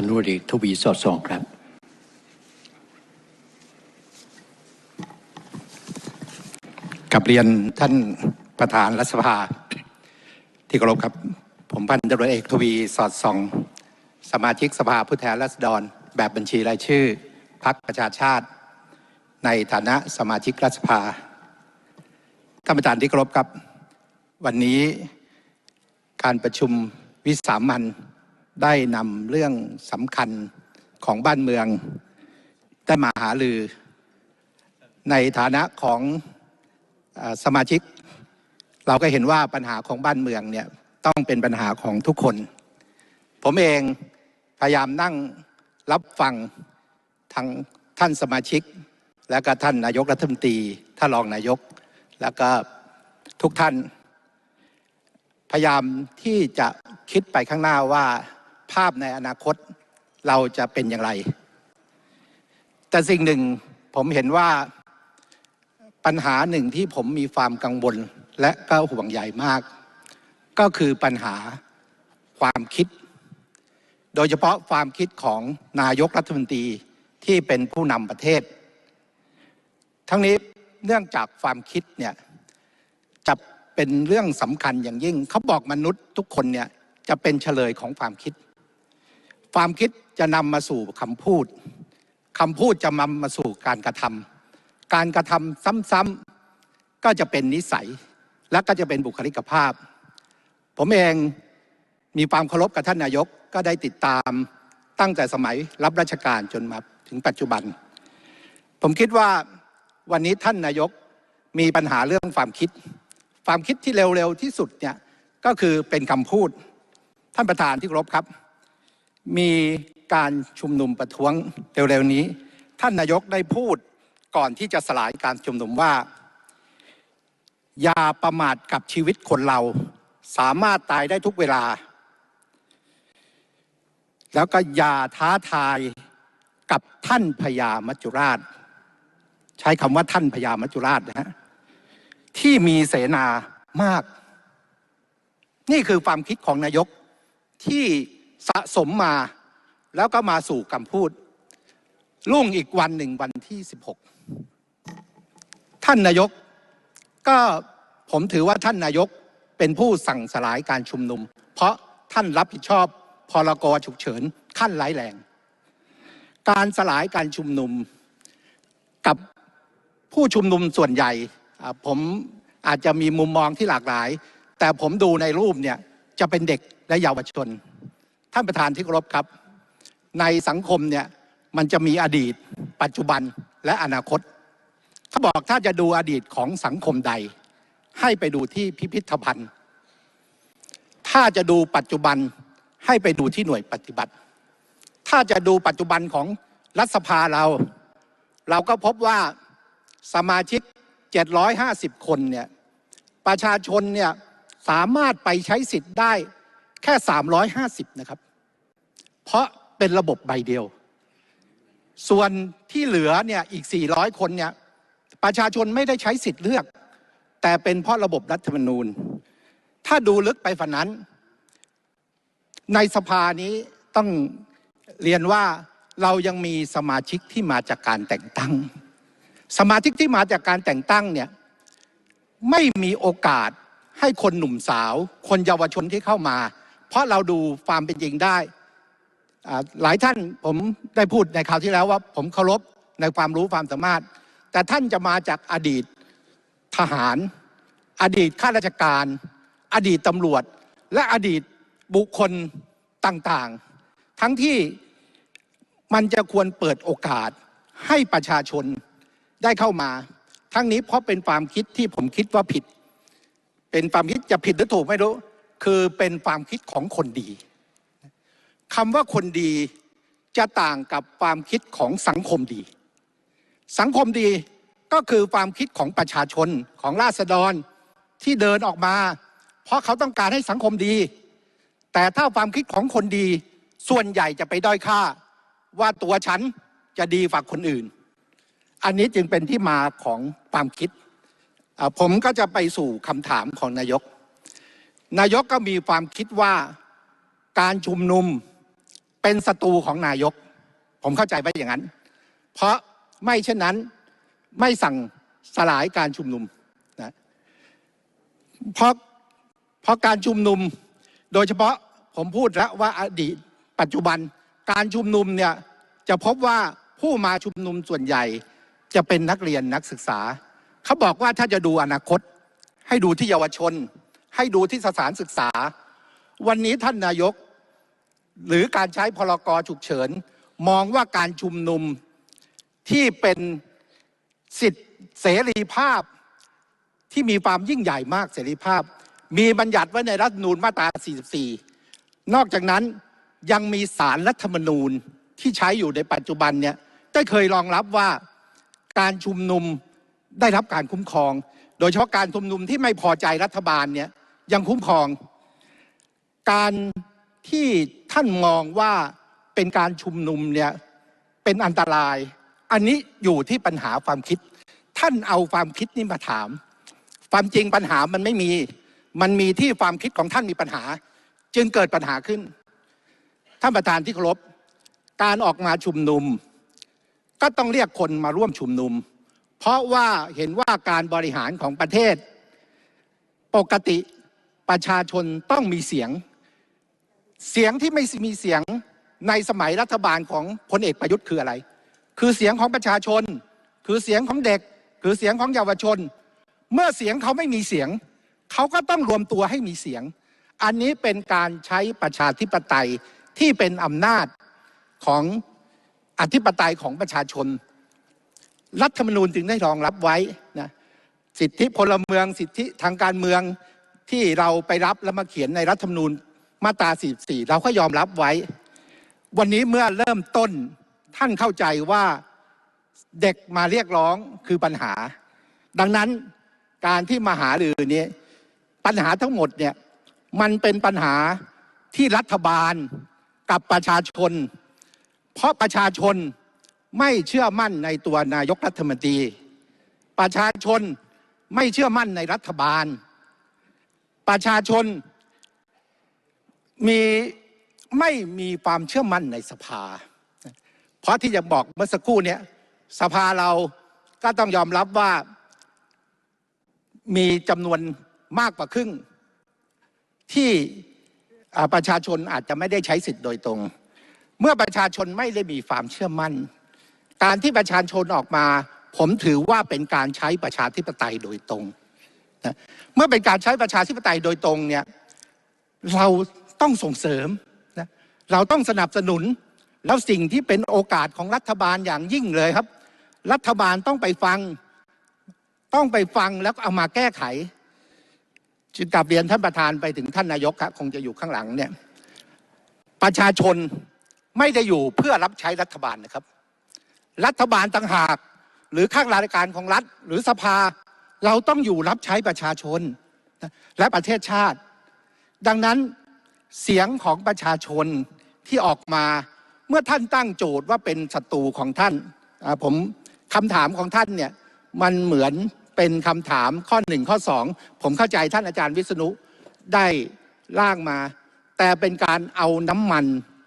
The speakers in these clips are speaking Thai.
พันธุรเอกทวีสอดส่องครับ กับเรียนท่านประธานรัฐสภา ที่เคารพครับ ผมพันตำรวจเอกทวีสอดส่อง สมาชิกสภาผู้แทนราษฎร แบบบัญชีรายชื่อพรรคประชาชาติ ในฐานะสมาชิกรัฐสภาท่านประธานที่เคารพครับ วันนี้การประชุมวิสามัน ได้นำเรื่องสำคัญของบ้านเมือง ได้มาหาลือ ในฐานะของอสมาชิก เราก็เห็นว่าปัญหาของบ้านเมืองเนี่ยต้องเป็นปัญหาของทุกคน ผมเองพยายามนั่งรับฟังทางท่านสมาชิก แล้วก็ท่านนายกรัฐมนตรีท่านรองนายก แล้วก็ทุกท่าน พยายามที่จะคิดไปข้างหน้าว่า ภาพในอนาคตเราจะเป็นอย่างไร แต่สิ่งหนึ่งผมเห็นว่าปัญหาหนึ่งที่ผมมีความกังวลและก็ห่วงใยมาก ก็คือปัญหาความคิด โดยเฉพาะความคิดของนายกรัฐมนตรีที่เป็นผู้นำประเทศ ทั้งนี้เนื่องจากความคิดเนี่ยจะเป็นเรื่องสำคัญอย่างยิ่ง เขาบอกมนุษย์ทุกคนเนี่ยจะเป็นเฉลยของความคิด ความคิดจะนำมาสู่คำพูดคำพูดจะนำมาสู่การกระทำการกระทำซ้ำๆก็จะเป็นนิสัย และก็จะเป็นบุคลิกภาพ ผมเองมีความเคารพกับท่านนายกก็ได้ติดตามตั้งแต่สมัยรับราชการจนมาถึงปัจจุบัน ผมคิดว่าวันนี้ท่านนายกมีปัญหาเรื่องความคิด ความคิดที่เร็วๆที่สุดเนี่ยก็คือเป็นคำพูด ท่านประธานที่เคารพครับ มีการชุมนุมประท้วงเร็วๆนี้ ท่านนายกได้พูดก่อนที่จะสลายการชุมนุมว่า อย่าประมาทกับชีวิตคนเรา สามารถตายได้ทุกเวลา แล้วก็อย่าท้าทายกับท่านพญามัจจุราช ใช้คำว่าท่านพญามัจจุราชนะฮะที่มีเสนามาก นี่คือความคิดของนายกที่ สะสมมาแล้วก็มาสู่คำพูด รุ่งอีกวันหนึ่งวันที่ 16 ท่านนายก ก็ผมถือว่าท่านนายกเป็นผู้สั่งสลายการชุมนุม เพราะท่านรับผิดชอบพรกฉุกเฉินขั้นร้ายแรง การสลายการชุมนุมกับผู้ชุมนุมส่วนใหญ่ ผมอาจจะมีมุมมองที่หลากหลาย แต่ผมดูในรูปเนี่ยจะเป็นเด็กและเยาวชน ท่านประธานที่เคารพครับ ในสังคมเนี่ยมันจะมีอดีต ปัจจุบันและอนาคตเขาบอกถ้าจะดูอดีตของสังคมใด ให้ไปดูที่พิพิธภัณฑ์ ถ้าจะดูปัจจุบันให้ไปดูที่หน่วยปฏิบัติ ถ้าจะดูปัจจุบันของรัฐสภาเรา เราก็พบว่าสมาชิก 750 คนเนี่ยประชาชนเนี่ยสามารถไปใช้สิทธิ์ได้แค่ 350 นะครับ เพราะเป็นระบบใบเดียว ส่วนที่เหลือเนี่ยอีก 400 คนเนี่ยประชาชนไม่ได้ใช้สิทธิ์เลือก แต่เป็นเพราะระบบรัฐธรรมนูญ ถ้าดูลึกไปฝันนั้น ในสภานี้ต้องเรียนว่าเรายังมีสมาชิกที่มาจากการแต่งตั้ง สมาชิกที่มาจากการแต่งตั้งเนี่ยไม่มีโอกาสให้คนหนุ่มสาว คนเยาวชนที่เข้ามา เพราะเราดูความเป็นจริงได้ หลายท่านผมได้พูดในคราวที่แล้วว่า ผมเคารพในความรู้ความสามารถ แต่ท่านจะมาจากอดีตทหาร อดีตข้าราชการ อดีตตำรวจ และอดีตบุคคลต่างๆ ทั้งที่มันจะควรเปิดโอกาสให้ประชาชนได้เข้ามา ทั้งนี้เพราะเป็นความคิดที่ผมคิดว่าผิด เป็นความคิดจะผิดหรือถูกไม่รู้ คือเป็นความคิดของคนดี คำว่าคนดีจะต่างกับความคิดของสังคมดี สังคมดีก็คือความคิดของประชาชนของราษฎรที่เดินออกมา เพราะเขาต้องการให้สังคมดี แต่ถ้าความคิดของคนดีส่วนใหญ่จะไปด้อยค่า ว่าตัวฉันจะดีกว่าคนอื่น อันนี้จึงเป็นที่มาของความคิด ผมก็จะไปสู่คำถามของนายก นายกก็มีความคิดว่าการชุมนุม เป็นศัตรูของนายก ผมเข้าใจว่าอย่างนั้น เพราะไม่เช่นนั้นไม่สั่งสลายการชุมนุมนะเพราะเพราะการชุมนุมโดยเฉพาะผมพูดแล้วว่าอดีตปัจจุบันการชุมนุมเนี่ยจะพบว่าผู้มาชุมนุมส่วนใหญ่จะเป็นนักเรียนนักศึกษา เขาบอกว่าถ้าจะดูอนาคต ให้ดูที่เยาวชน ให้ดูที่สถานศึกษา วันนี้ท่านนายก หรือการใช้พลกรฉุกเฉินมองว่าการชุมนุมที่เป็นสิทธิเสรีภาพที่มีความยิ่งใหญ่มากเสรีภาพ มีบัญญัติไว้ในรัฐธรรมนูญมาตรา 44 นอกจากนั้นยังมีสารรัฐธรรมนูญที่ใช้อยู่ในปัจจุบันเนี่ยได้เคยรองรับว่าการชุมนุมได้รับการคุ้มครอง โดยเฉพาะการชุมนุมที่ไม่พอใจรัฐบาลเนี่ยยังคุ้มครอง การ ที่ท่านมองว่าเป็นการชุมนุมเนี่ยเป็นอันตราย อันนี้อยู่ที่ปัญหาความคิด ท่านเอาความคิดนี้มาถาม ความจริงปัญหามันไม่มี มันมีที่ความคิดของท่านมีปัญหา จึงเกิดปัญหาขึ้น ท่านประธานที่เคารพการออกมาชุมนุม ก็ต้องเรียกคนมาร่วมชุมนุม เพราะว่าเห็นว่าการบริหารของประเทศ ปกติประชาชนต้องมีเสียง เสียงที่ไม่มีเสียงในสมัยรัฐบาลของพลเอกประยุทธ์คืออะไร คือเสียงของประชาชน คือเสียงของเด็ก คือเสียงของเยาวชน เมื่อเสียงเขาไม่มีเสียง เขาก็ต้องรวมตัวให้มีเสียง อันนี้เป็นการใช้ประชาธิปไตยที่เป็นอำนาจของอธิปไตยของประชาชน รัฐธรรมนูญจึงได้รองรับไว้นะสิทธิพลเมืองสิทธิทางการเมืองที่เราไปรับแล้วมาเขียนในรัฐธรรมนูญ มาตรา44 เราก็ยอมรับไว้ วันนี้เมื่อเริ่มต้นท่านเข้าใจว่าเด็กมาเรียกร้องคือปัญหา ดังนั้นการที่มาหารือนี้ ปัญหาทั้งหมดเนี่ยมันเป็นปัญหาที่รัฐบาลกับประชาชน เพราะประชาชนไม่เชื่อมั่นในตัวนายกรัฐมนตรี ประชาชนไม่เชื่อมั่นในรัฐบาล ประชาชน มีไม่มีความเชื่อมั่นในสภา เพราะที่จะบอกเมื่อสักครู่เนี่ยสภาเราก็ต้องยอมรับว่ามีจำนวนมากกว่าครึ่ง ที่ประชาชนอาจจะไม่ได้ใช้สิทธิ์โดยตรง เมื่อประชาชนไม่ได้มีความเชื่อมั่น การที่ประชาชนออกมา ผมถือว่าเป็นการใช้ประชาธิปไตยโดยตรงนะเมื่อเป็นการใช้ประชาธิปไตยโดยตรงเนี่ยเรา ต้องส่งเสริมนะเราต้องสนับสนุน แล้วสิ่งที่เป็นโอกาสของรัฐบาลอย่างยิ่งเลยครับ รัฐบาลต้องไปฟัง ต้องไปฟังแล้วก็เอามาแก้ไขจึงกลับเรียนท่านประธานไปถึงท่านนายกครับ คงจะอยู่ข้างหลังเนี่ยประชาชนไม่ได้อยู่เพื่อรับใช้รัฐบาลนะครับ รัฐบาลต่างหาก หรือข้างราชการของรัฐ หรือสภา เราต้องอยู่รับใช้ประชาชน และประเทศชาติ ดังนั้น เสียงของประชาชนที่ออกมาเมื่อท่านตั้งโจทย์ว่าเป็นศัตรูของท่านผมคำถามของท่านเนี่ยมันเหมือนเป็นคำถามข้อหนึ่งข้อสองผมเข้าใจท่านอาจารย์วิษณุได้ร่างมา แต่เป็นการเอาน้ำมัน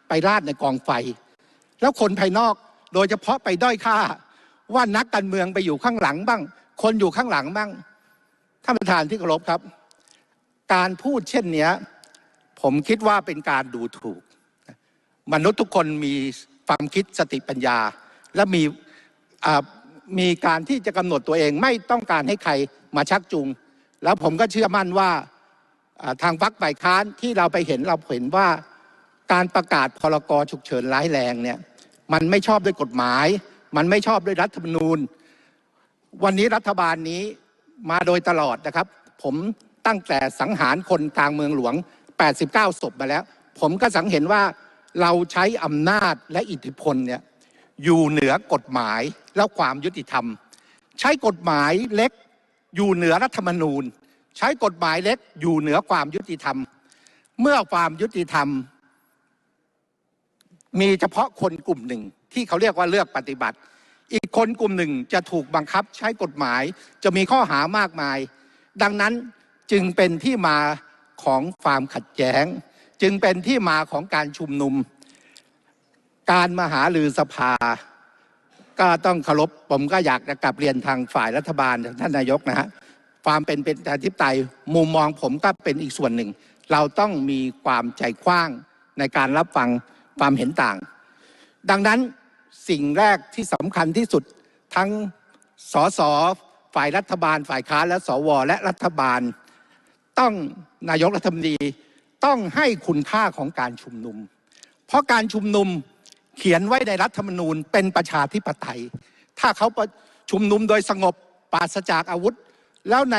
ไปราดในกองไฟ แล้วคนภายนอกโดยเฉพาะไปด้อยค่า ว่านักการเมืองไปอยู่ข้างหลังบ้าง คนอยู่ข้างหลังบ้างท่านประธานที่เคารพครับ การพูดเช่นเนี้ย ผมคิดว่าเป็นการดูถูก มนุษย์ทุกคนมีความคิดสติปัญญา และมีมีการที่จะกำหนดตัวเองไม่ต้องการให้ใครมาชักจูงแล้วผมก็เชื่อมั่นว่าทางพรรคฝ่ายค้านที่เราไปเห็นเราเห็นว่าการประกาศพรกฉุกเฉินร้ายแรงเนี่ยมันไม่ชอบด้วยกฎหมาย มันไม่ชอบด้วยรัฐธรรมนูญ วันนี้รัฐบาลนี้มาโดยตลอดนะครับ ผมตั้งแต่สังหารคนกลางเมืองหลวง 89 ศพมาแล้ว ผมก็สังเห็นว่าเราใช้อำนาจและอิทธิพลเนี่ยอยู่เหนือกฎหมายและความยุติธรรม ใช้กฎหมายเล็กอยู่เหนือรัฐธรรมนูญ ใช้กฎหมายเล็กอยู่เหนือความยุติธรรม เมื่อความยุติธรรม มีเฉพาะคนกลุ่มหนึ่ง ที่เขาเรียกว่าเลือกปฏิบัติ อีกคนกลุ่มหนึ่งจะถูกบังคับใช้กฎหมายจะมีข้อหามากมาย ดังนั้นจึงเป็นที่มา ของความขัดแย้ง จึงเป็นที่มาของการชุมนุม การมาหาลือสภา ก็ต้องเคารพผมก็อยากจะกลับเรียนทางฝ่ายรัฐบาลท่านนายกนะฮะความเป็นเป็นประชาธิปไตยมุมมองผมก็เป็นอีกส่วนหนึ่ง เราต้องมีความใจกว้างในการรับฟังความเห็นต่าง ดังนั้นสิ่งแรกที่สำคัญที่สุดทั้งสสฝ่ายรัฐบาลฝ่ายค้านและสวและรัฐบาล ต้องนายกรัฐมนตรีต้องให้คุณค่าของการชุมนุม เพราะการชุมนุมเขียนไว้ในรัฐธรรมนูญเป็นประชาธิปไตย ถ้าเขาประชุมนุมโดยสงบปราศจากอาวุธ แล้วใน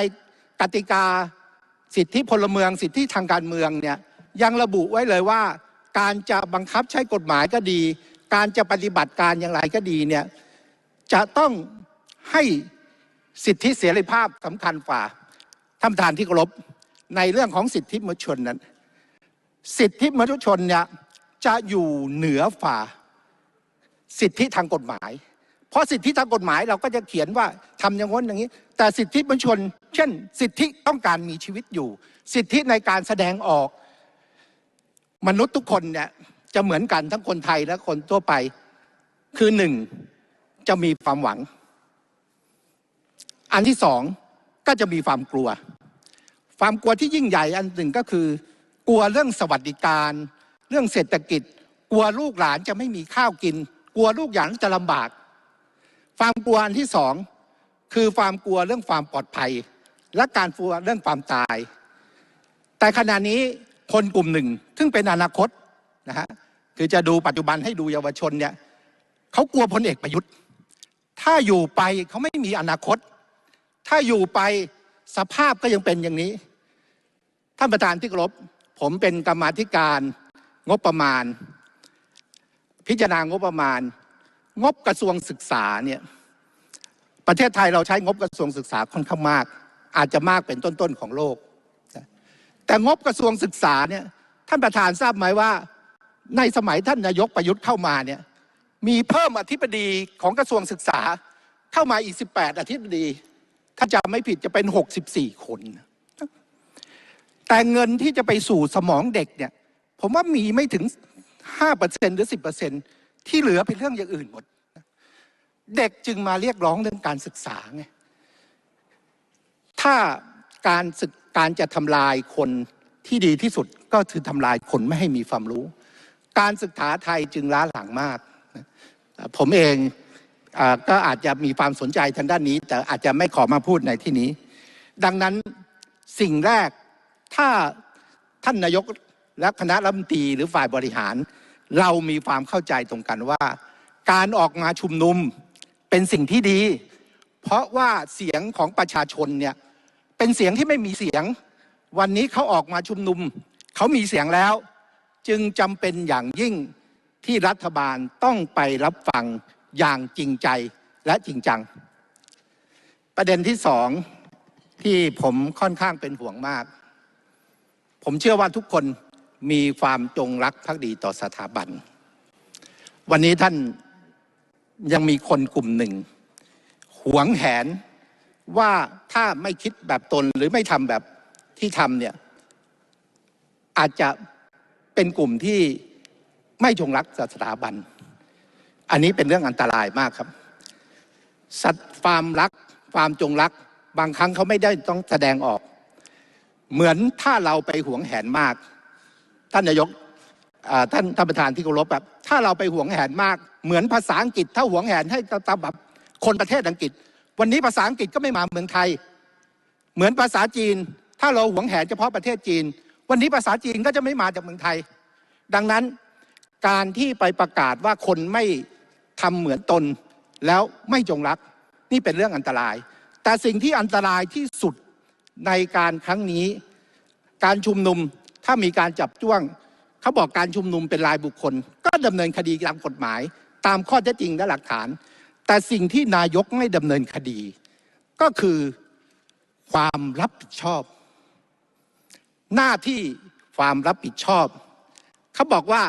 กติกาสิทธิพลเมืองสิทธิทางการเมืองเนี่ยยังระบุไว้เลยว่า การจะบังคับใช้กฎหมายก็ดี การจะปฏิบัติการอย่างไรก็ดีเนี่ยจะต้องให้สิทธิเสรีภาพสำคัญฝ่าท่านประธานที่เคารพ ในเรื่องของสิทธิมนุษยชนนั้น สิทธิมนุษยชนเนี่ยจะอยู่เหนือฝ่าสิทธิทางกฎหมาย เพราะสิทธิทางกฎหมายเราก็จะเขียนว่าทำอย่างง้นอย่างนี้ แต่สิทธิมนุษยชน เช่น สิทธิต้องการมีชีวิตอยู่ สิทธิในการแสดงออก มนุษย์ทุกคนเนี่ยจะเหมือนกันทั้งคนไทยและคนทั่วไป คือหนึ่งจะมีความหวัง อันที่สองก็จะมีความกลัว ความกลัวที่ยิ่งใหญ่อันหนึ่งก็คือ กลัวเรื่องสวัสดิการ เรื่องเศรษฐกิจ กลัวลูกหลานจะไม่มีข้าวกิน กลัวลูกหลานจะลำบาก ความกลัวอันที่สองคือความกลัวเรื่องความปลอดภัย และการกลัวเรื่องความตาย แต่ขณะนี้คนกลุ่มหนึ่งซึ่งเป็นอนาคตนะฮะคือจะดูปัจจุบันให้ดูเยาวชนเนี่ยเขากลัวพลเอกประยุทธ์ ถ้าอยู่ไปเขาไม่มีอนาคต ถ้าอยู่ไปสภาพก็ยังเป็นอย่างนี้ ท่านประธานที่เคารพผมเป็นกรรมาธิการงบประมาณ พิจารณางบประมาณ งบกระทรวงศึกษาเนี่ยประเทศไทยเราใช้งบกระทรวงศึกษาค่อนข้างมาก อาจจะมากเป็นต้นๆของโลก แต่งบกระทรวงศึกษาเนี่ยท่านประธานทราบไหมว่าในสมัยท่านนายกประยุทธ์เข้ามาเนี่ยมีเพิ่มอธิบดีของกระทรวงศึกษาเข้ามาอีก 18 อธิบดี ถ้าจำไม่ผิดจะเป็น 64 คน แต่เงินที่จะไปสู่สมองเด็กเนี่ย ผมว่ามีไม่ถึง 5%หรือ 10%ที่เหลือเป็นเรื่องอย่างอื่นหมด เด็กจึงมาเรียกร้องเรื่องการศึกษาไงถ้าการศึกการจะทำลายคนที่ดีที่สุดก็คือทำลายคนไม่ให้มีความรู้ การศึกษาไทยจึงล้าหลังมาก ผมเองอก็อาจจะมีความสนใจทางด้านนี้ แต่อาจจะไม่ขอมาพูดในที่นี้ ดังนั้นสิ่งแรก ถ้าท่านนายกและคณะรัฐมนตรีหรือฝ่ายบริหาร เรามีความเข้าใจตรงกันว่า การออกมาชุมนุมเป็นสิ่งที่ดี เพราะว่าเสียงของประชาชนเนี่ยเป็นเสียงที่ไม่มีเสียง วันนี้เขาออกมาชุมนุม เขามีเสียงแล้ว จึงจำเป็นอย่างยิ่งที่รัฐบาลต้องไปรับฟังอย่างจริงใจและจริงจัง ประเด็นที่สองที่ผมค่อนข้างเป็นห่วงมาก ผมเชื่อว่าทุกคนมีความจงรักภักดีต่อสถาบัน วันนี้ท่านยังมีคนกลุ่มหนึ่ง หวงแหนว่าถ้าไม่คิดแบบตนหรือไม่ทำแบบที่ทำเนี่ยอาจจะเป็นกลุ่มที่ไม่จงรักสถาบัน อันนี้เป็นเรื่องอันตรายมากครับ สัตว์ความรักความจงรัก บางครั้งเขาไม่ได้ต้องแสดงออก เหมือนถ้าเราไปหวงแหนมาก ท่านนายกท่านท่านประธานที่เคารพแบบถ้าเราไปหวงแหนมาก เหมือนภาษาอังกฤษ ถ้าหวงแหนให้ตามแบบคนประเทศอังกฤษ วันนี้ภาษาอังกฤษก็ไม่มาเมืองไทย เหมือนภาษาจีน ถ้าเราหวงแหนเฉพาะประเทศจีน วันนี้ภาษาจีนก็จะไม่มาจากเมืองไทย ดังนั้นการที่ไปประกาศว่าคนไม่ทำเหมือนตนแล้วไม่จงรัก นี่เป็นเรื่องอันตราย แต่สิ่งที่อันตรายที่สุด ในการครั้งนี้ การชุมนุมถ้ามีการจับจ้วงเขาบอกการชุมนุมเป็นรายบุคคล ก็ดำเนินคดีตามกฎหมาย ตามข้อเท็จจริงและหลักฐาน แต่สิ่งที่นายกไม่ดำเนินคดี ก็คือความรับผิดชอบ หน้าที่ความรับผิดชอบเขาบอกว่า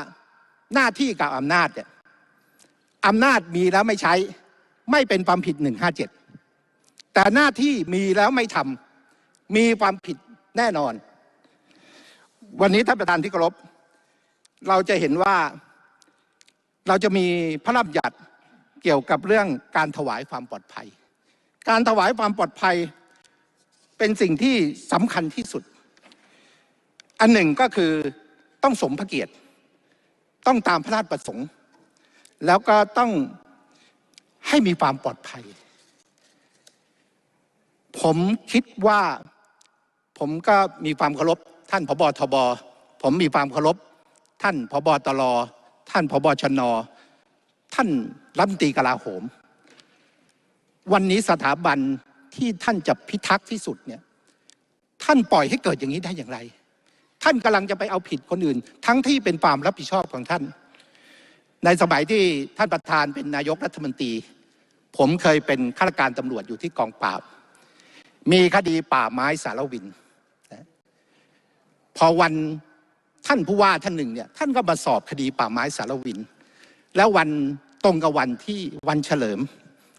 หน้าที่กับอำนาจเนี่ยอำนาจมีแล้วไม่ใช้ ไม่เป็นความผิดหนึ่งห้าเจ็ดแต่หน้าที่มีแล้วไม่ทำ มีความผิดแน่นอน วันนี้ท่านประธานที่เคารพเราจะเห็นว่าเราจะมีพระราชบัญญัติเกี่ยวกับเรื่องการถวายความปลอดภัย การถวายความปลอดภัยเป็นสิ่งที่สำคัญที่สุด อันหนึ่งก็คือต้องสมพระเกียรติ ต้องตามพระราชประสงค์ แล้วก็ต้องให้มีความปลอดภัย ผมคิดว่า ผมก็มีความเคารพท่านพบทบผมมีความเคารพท่านพบตรท่านพบชน ท่านรัฐมนตรีกลาโหม วันนี้สถาบันที่ท่านจะพิทักษ์ที่สุดเนี่ยท่านปล่อยให้เกิดอย่างนี้ได้อย่างไร ท่านกำลังจะไปเอาผิดคนอื่น ทั้งที่เป็นความรับผิดชอบของท่าน ในสมัยที่ท่านประธานเป็นนายกรัฐมนตรี ผมเคยเป็นข้าราชการตำรวจอยู่ที่กองปราบ มีคดีป่าไม้สารวิน พอวันท่านผู้ว่าท่านหนึ่งเนี่ยท่านก็มาสอบคดีป่าไม้สารวิน แล้ววันตรงกับวันที่วันเฉลิม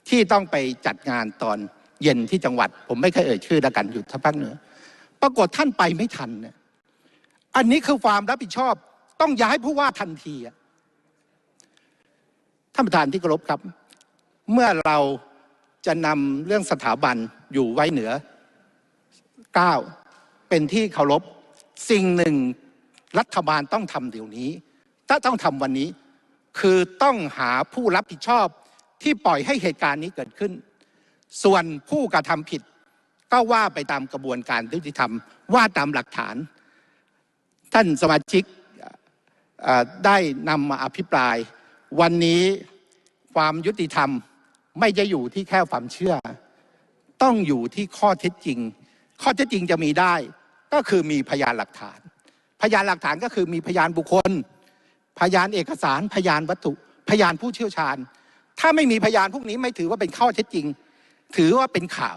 ที่ต้องไปจัดงานตอนเย็นที่จังหวัด ผมไม่เคยเอ่ยชื่อล้วกันอยู่ทางภาคเหนือปรากฏท่านไปไม่ทันเนี่ยอันนี้คือความรับผิดชอบต้องย้ายผู้ว่าทันทีท่านประธานที่เคารพครับ เมื่อเราจะนำเรื่องสถาบันอยู่ไว้เหนือก้าวเป็นที่เคารพ สิ่งหนึ่งรัฐบาลต้องทำเดี๋ยวนี้ ถ้าต้องทำวันนี้ คือต้องหาผู้รับผิดชอบที่ปล่อยให้เหตุการณ์นี้เกิดขึ้น ส่วนผู้กระทำผิด ก็ว่าไปตามกระบวนการยุติธรรม ว่าตามหลักฐาน ท่านสมาชิกได้นำมาอภิปราย วันนี้ความยุติธรรมไม่จะอยู่ที่แค่ความเชื่อ ต้องอยู่ที่ข้อเท็จจริง ข้อเท็จจริงจะมีได้ ก็คือมีพยานหลักฐาน พยานหลักฐานก็คือมีพยานบุคคล พยานเอกสาร พยานวัตถุ พยานผู้เชี่ยวชาญ ถ้าไม่มีพยานพวกนี้ไม่ถือว่าเป็นข้อเท็จจริง ถือว่าเป็นข่าว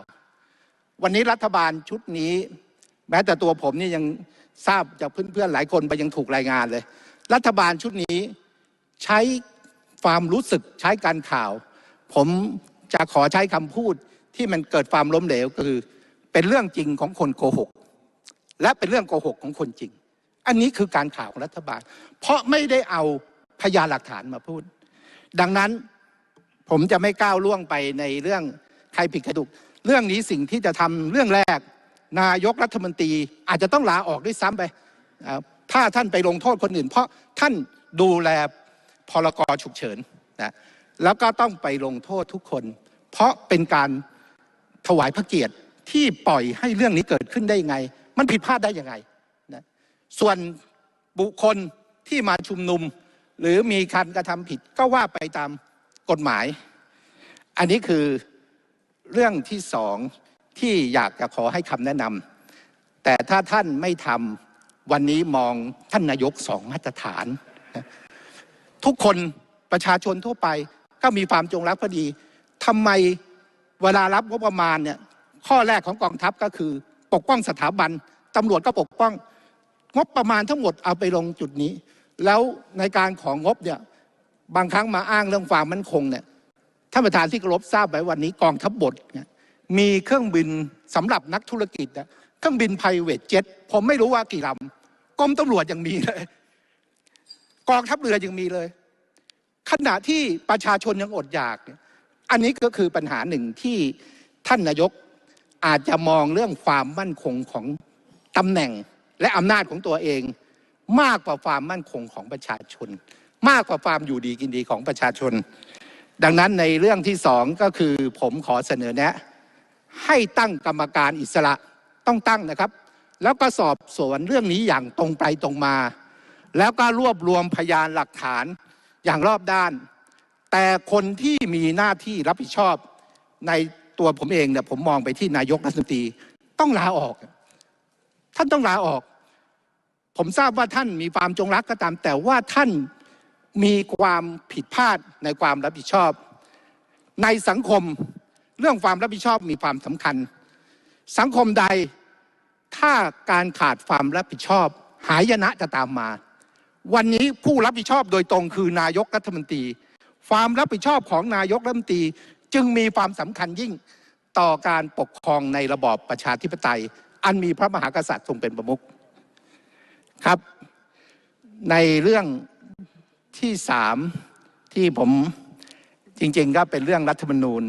วันนี้รัฐบาลชุดนี้ แม้แต่ตัวผมนี่ยังทราบจากเพื่อนๆหลายคนไปยังถูกรายงานเลย รัฐบาลชุดนี้ใช้ความรู้สึกใช้การข่าว ผมจะขอใช้คำพูดที่มันเกิดความล้มเหลวก็คือ เป็นเรื่องจริงของคนโกหก และเป็นเรื่องโกหกของคนจริง อันนี้คือการข่าวของรัฐบาล เพราะไม่ได้เอาพยานหลักฐานมาพูด ดังนั้นผมจะไม่ก้าวล่วงไปในเรื่องใครผิดใครถูกเรื่องนี้สิ่งที่จะทำเรื่องแรก นายกรัฐมนตรีอาจจะต้องลาออกด้วยซ้ำไป ถ้าท่านไปลงโทษคนอื่น เพราะท่านดูแลพรกฉุกเฉินนะแล้วก็ต้องไปลงโทษทุกคน เพราะเป็นการถวายพระเกียรติที่ปล่อยให้เรื่องนี้เกิดขึ้นได้ไง มันผิดพลาดได้ยังไงนะส่วนบุคคลที่มาชุมนุม หรือมีการกระทำผิดก็ว่าไปตามกฎหมาย อันนี้คือเรื่องที่สองที่อยากจะขอให้คำแนะนำแต่ถ้าท่านไม่ทำวันนี้มองท่านนายกสองมาตรฐาน ทุกคนประชาชนทั่วไปก็มีความจงรักภักดีทำไมเวลารับงบประมาณเนี่ยข้อแรกของกองทัพก็คือ ปกป้องสถาบันตำรวจก็ปกป้อง งบประมาณทั้งหมดเอาไปลงจุดนี้ แล้วในการของงบเนี่ยบางครั้งมาอ้างเรื่องความมั่นคงเนี่ยท่านประธานที่เคารพทราบไว้วันนี้กองทัพบบกเนี่ยมีเครื่องบินสำหรับนักธุรกิจนะเครื่องบินไพรเวทเจ็ตผมไม่รู้ว่ากี่ลำกรมตำรวจยังมีเลย กองทัพเรือยังมีเลย ขณะที่ประชาชนยังอดอยากเนี่ยอันนี้ก็คือปัญหาหนึ่งที่ท่านนายก อาจจะมองเรื่องความมั่นคงของตำแหน่งและอำนาจของตัวเอง มากกว่าความมั่นคงของประชาชน มากกว่าความอยู่ดีกินดีของประชาชน ดังนั้นในเรื่องที่สองก็คือผมขอเสนอแนะ ให้ตั้งกรรมการอิสระต้องตั้งนะครับ แล้วก็สอบสวนเรื่องนี้อย่างตรงไปตรงมา แล้วก็รวบรวมพยานหลักฐานอย่างรอบด้าน แต่คนที่มีหน้าที่รับผิดชอบใน ตัวผมเองเนี่ยผมมองไปที่นายกรัฐมนตรีต้องลาออก ท่านต้องลาออก ผมทราบว่าท่านมีความจงรักก็ตาม แต่ว่าท่านมีความผิดพลาดในความรับผิดชอบ ในสังคมเรื่องความรับผิดชอบมีความสำคัญ สังคมใดถ้าการขาดความรับผิดชอบ หายนะจะตามมา วันนี้ผู้รับผิดชอบโดยตรงคือนายกรัฐมนตรี ความรับผิดชอบของนายกรัฐมนตรี จึงมีความสำคัญยิ่งต่อการปกครองในระบอบประชาธิปไตย อันมีพระมหากษัตริย์ทรงเป็นประมุขครับ ในเรื่องที่สามที่ผมจริง ๆ ก็เป็นเรื่องรัฐธรรมนูญ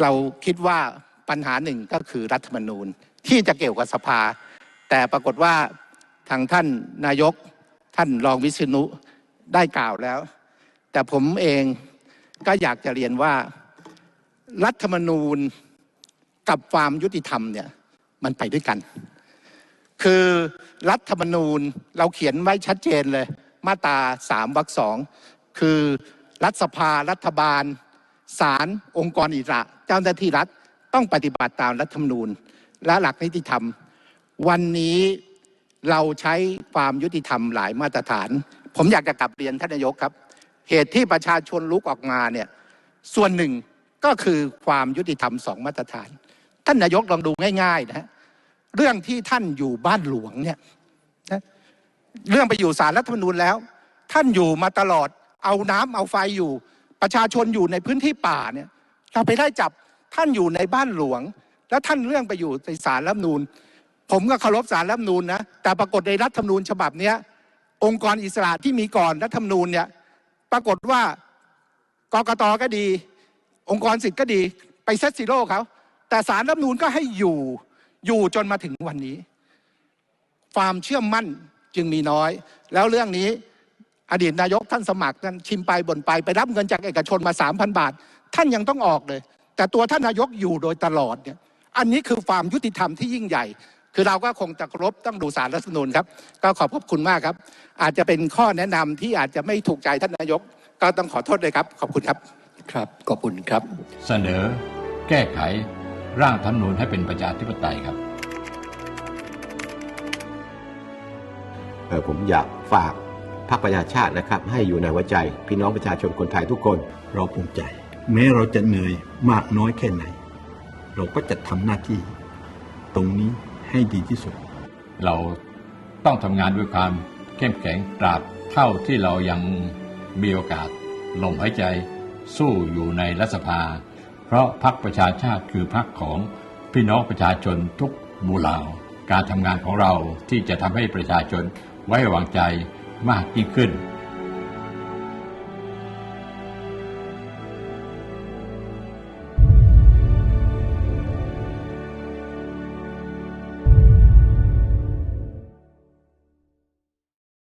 เราคิดว่าปัญหาหนึ่งก็คือรัฐธรรมนูญที่จะเกี่ยวกับสภา แต่ปรากฏว่าทางท่านนายกท่านรองวิษณุได้กล่าวแล้ว แต่ผมเองก็อยากจะเรียนว่ารัฐธรรมนูญกับความยุติธรรมเนี่ยมันไปด้วยกัน คือรัฐธรรมนูญเราเขียนไว้ชัดเจนเลย มาตราสามวรรคสองคือรัฐสภารัฐบาลศาลองค์กรอิสระเจ้าหน้าที่รัฐต้องปฏิบัติตามรัฐธรรมนูญ และหลักนิติธรรม วันนี้เราใช้ความยุติธรรมหลายมาตรฐาน ผมอยากจะกลับเรียนท่านนายกครับ เหตุที่ประชาชนลุกออกมาเนี่ยส่วนหนึ่งก็คือความยุติธรรมสองมาตรฐาน ท่านนายกลองดูง่ายๆนะฮะเรื่องที่ท่านอยู่บ้านหลวงเนี่ยนะเรื่องไปอยู่สารรัฐธรรมนูญแล้ว ท่านอยู่มาตลอดเอาน้ำเอาไฟอยู่ ประชาชนอยู่ในพื้นที่ป่าเนี่ยเราไปได้จับท่านอยู่ในบ้านหลวง แล้วท่านเรื่องไปอยู่ในสารรัฐธรรมนูญผมก็เคารพสารรัฐธรรมนูญนะแต่ปรากฏในรัฐธรรมนูญฉบับเนี้ยองค์กรอิสระที่มีก่อนรัฐธรรมนูญเนี่ย ปรากฏว่ากกตก็ดี องค์กรสิทธิ์ก็ดีไปเซตซีโร่เขาแต่สารรัฐนูญก็ให้อยู่อยู่จนมาถึงวันนี้ ความเชื่อมั่นจึงมีน้อย แล้วเรื่องนี้อดีตนายกท่านสมัครท่านชิมไปบ่นไปไปรับเงินจากเอกชนมาสามพันบาท ท่านยังต้องออกเลย แต่ตัวท่านนายกอยู่โดยตลอดเนี่ยอันนี้คือความยุติธรรมที่ยิ่งใหญ่ คือเราก็คงจะเคารพต้องดูสารรัฐธรรมนูญครับ ก็ขอบพระคุณมากครับ อาจจะเป็นข้อแนะนำที่อาจจะไม่ถูกใจท่านนายก ก็ต้องขอโทษเลยครับ ขอบคุณครับครับขอบคุณครับ เสนอ แก้ไขร่างธรรมนูญให้เป็นประชาธิปไตยครับเอ่อผมอยากฝากพรรคประชาชาตินะครับ ให้อยู่ในหัวใจ พี่น้องประชาชนคนไทยทุกคน เราภูมิใจ แม้เราจะเหนื่อยมากน้อยแค่ไหน เราก็จะทำหน้าที่ ตรงนี้ ให้ดีที่สุด เราต้องทำงานด้วยความเข้มแข็งตราบเท่าที่เรายังมีโอกาสลมหายใจสู้อยู่ในรัฐสภา เพราะพรรคประชาชาติคือพรรคของพี่น้องประชาชนทุกหมู่เหล่า การทำงานของเราที่จะทำให้ประชาชนไว้วางใจมากยิ่งขึ้น